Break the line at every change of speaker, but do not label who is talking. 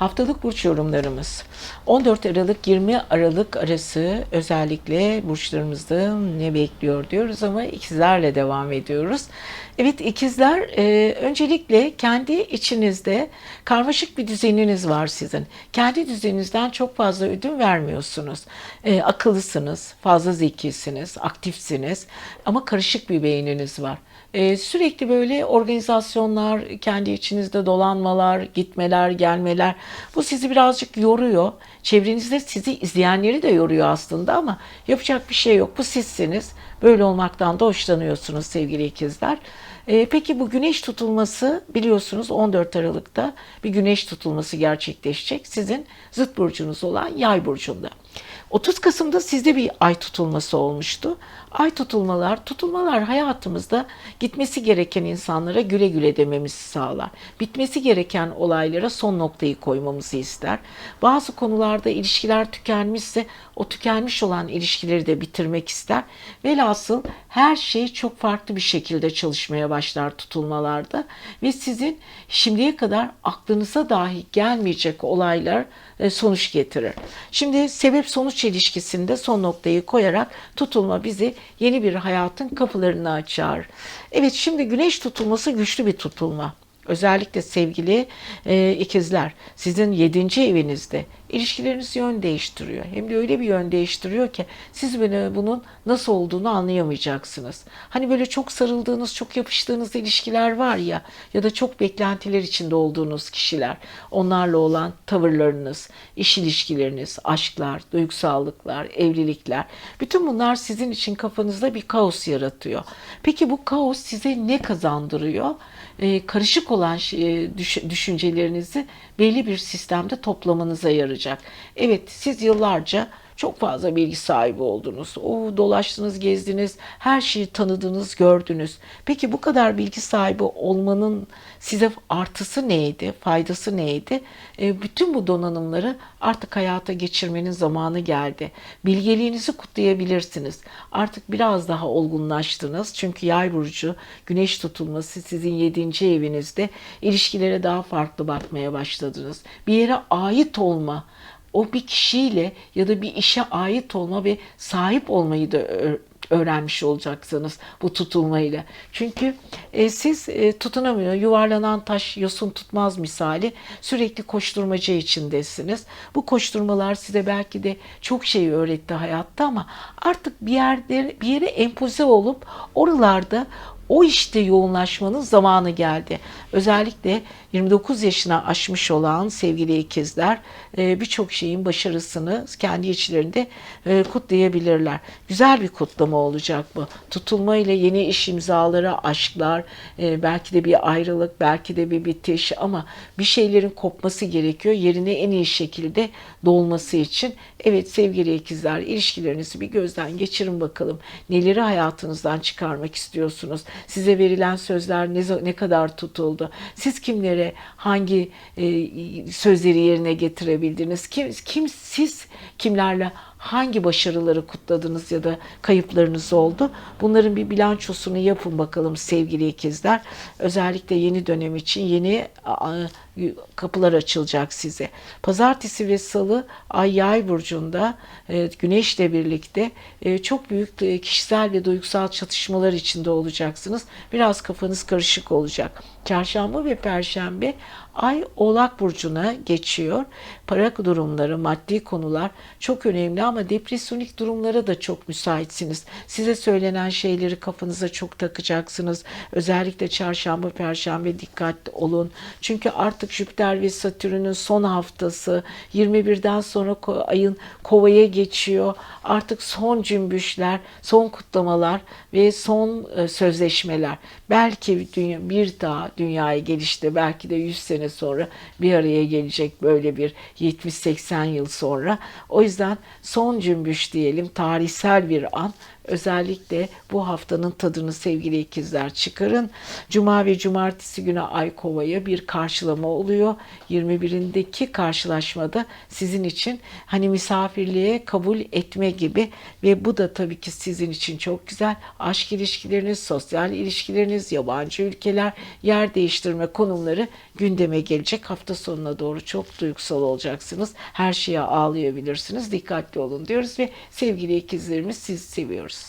Haftalık burç yorumlarımız. 14 Aralık 20 Aralık arası özellikle burçlarımızda ne bekliyor diyoruz ama ikizlerle devam ediyoruz. Evet ikizler e, öncelikle kendi içinizde karmaşık bir düzeniniz var sizin. Kendi düzeninizden çok fazla ödün vermiyorsunuz. E, akıllısınız, fazla zekisiniz, aktifsiniz ama karışık bir beyniniz var. Ee, sürekli böyle organizasyonlar, kendi içinizde dolanmalar, gitmeler, gelmeler bu sizi birazcık yoruyor. Çevrenizde sizi izleyenleri de yoruyor aslında ama yapacak bir şey yok. Bu sizsiniz. Böyle olmaktan da hoşlanıyorsunuz sevgili ikizler. Ee, peki bu güneş tutulması biliyorsunuz 14 Aralık'ta bir güneş tutulması gerçekleşecek. Sizin zıt burcunuz olan yay burcunda. 30 Kasım'da sizde bir ay tutulması olmuştu. Ay tutulmalar, tutulmalar hayatımızda gitmesi gereken insanlara güle güle dememizi sağlar. Bitmesi gereken olaylara son noktayı koymamızı ister. Bazı konularda ilişkiler tükenmişse o tükenmiş olan ilişkileri de bitirmek ister. Velhasıl her şey çok farklı bir şekilde çalışmaya başlar tutulmalarda ve sizin şimdiye kadar aklınıza dahi gelmeyecek olaylar e, sonuç getirir. Şimdi sebep sonuç ilişkisinde son noktayı koyarak tutulma bizi yeni bir hayatın kapılarını açar. Evet şimdi güneş tutulması güçlü bir tutulma. Özellikle sevgili e, ikizler sizin yedinci evinizde ilişkileriniz yön değiştiriyor. Hem de öyle bir yön değiştiriyor ki siz beni bunun nasıl olduğunu anlayamayacaksınız. Hani böyle çok sarıldığınız, çok yapıştığınız ilişkiler var ya ya da çok beklentiler içinde olduğunuz kişiler. Onlarla olan tavırlarınız, iş ilişkileriniz, aşklar, duygusallıklar, evlilikler. Bütün bunlar sizin için kafanızda bir kaos yaratıyor. Peki bu kaos size ne kazandırıyor? Ee, karışık olan düş- düşüncelerinizi belli bir sistemde toplamanıza yarayacak. Evet siz yıllarca çok fazla bilgi sahibi oldunuz. O dolaştınız, gezdiniz, her şeyi tanıdınız, gördünüz. Peki bu kadar bilgi sahibi olmanın size artısı neydi, faydası neydi? E, bütün bu donanımları artık hayata geçirmenin zamanı geldi. Bilgeliğinizi kutlayabilirsiniz. Artık biraz daha olgunlaştınız. Çünkü yay burcu, güneş tutulması sizin yedinci evinizde. ilişkilere daha farklı bakmaya başladınız. Bir yere ait olma, o bir kişiyle ya da bir işe ait olma ve sahip olmayı da öğrenmiş olacaksınız bu tutulmayla. Çünkü e, siz e, tutunamıyor, yuvarlanan taş yosun tutmaz misali sürekli koşturmaca içindesiniz. Bu koşturmalar size belki de çok şey öğretti hayatta ama artık bir yerde bir yere empoze olup oralarda o işte yoğunlaşmanın zamanı geldi. Özellikle 29 yaşına aşmış olan sevgili ikizler e, birçok şeyin başarısını kendi içlerinde e, kutlayabilirler. Güzel bir kutlama olacak bu. Tutulma ile yeni iş imzaları, aşklar, e, belki de bir ayrılık, belki de bir bitiş ama bir şeylerin kopması gerekiyor. Yerine en iyi şekilde dolması için. Evet sevgili ikizler ilişkilerinizi bir gözden geçirin bakalım. Neleri hayatınızdan çıkarmak istiyorsunuz? Size verilen sözler ne, ne kadar tutuldu? Siz kimlere hangi e, sözleri yerine getirebildiniz? Kim, kim siz kimlerle hangi başarıları kutladınız ya da kayıplarınız oldu? Bunların bir bilançosunu yapın bakalım sevgili ikizler. Özellikle yeni dönem için yeni kapılar açılacak size. Pazartesi ve salı Ay Yay burcunda e, Güneşle birlikte e, çok büyük e, kişisel ve duygusal çatışmalar içinde olacaksınız. Biraz kafanız karışık olacak. Çarşamba ve Perşembe Ay Oğlak burcuna geçiyor. Para durumları, maddi konular çok önemli ama depresyonik durumlara da çok müsaitsiniz. Size söylenen şeyleri kafanıza çok takacaksınız. Özellikle çarşamba, perşembe dikkatli olun. Çünkü artık Jüpiter ve Satürn'ün son haftası 21'den sonra ayın kovaya geçiyor. Artık son cümbüşler, son kutlamalar ve son e, sözleşmeler. Belki dünya, bir daha dünyaya gelişte belki de 100 sene sonra bir araya gelecek böyle bir 70-80 yıl sonra. O yüzden son cümbüş diyelim tarihsel bir an Özellikle bu haftanın tadını sevgili ikizler çıkarın. Cuma ve cumartesi günü Ay Kova'ya bir karşılama oluyor. 21'indeki karşılaşmada sizin için hani misafirliğe kabul etme gibi ve bu da tabii ki sizin için çok güzel. Aşk ilişkileriniz, sosyal ilişkileriniz, yabancı ülkeler, yer değiştirme konumları gündeme gelecek. Hafta sonuna doğru çok duygusal olacaksınız. Her şeye ağlayabilirsiniz. Dikkatli olun diyoruz ve sevgili ikizlerimiz sizi seviyoruz.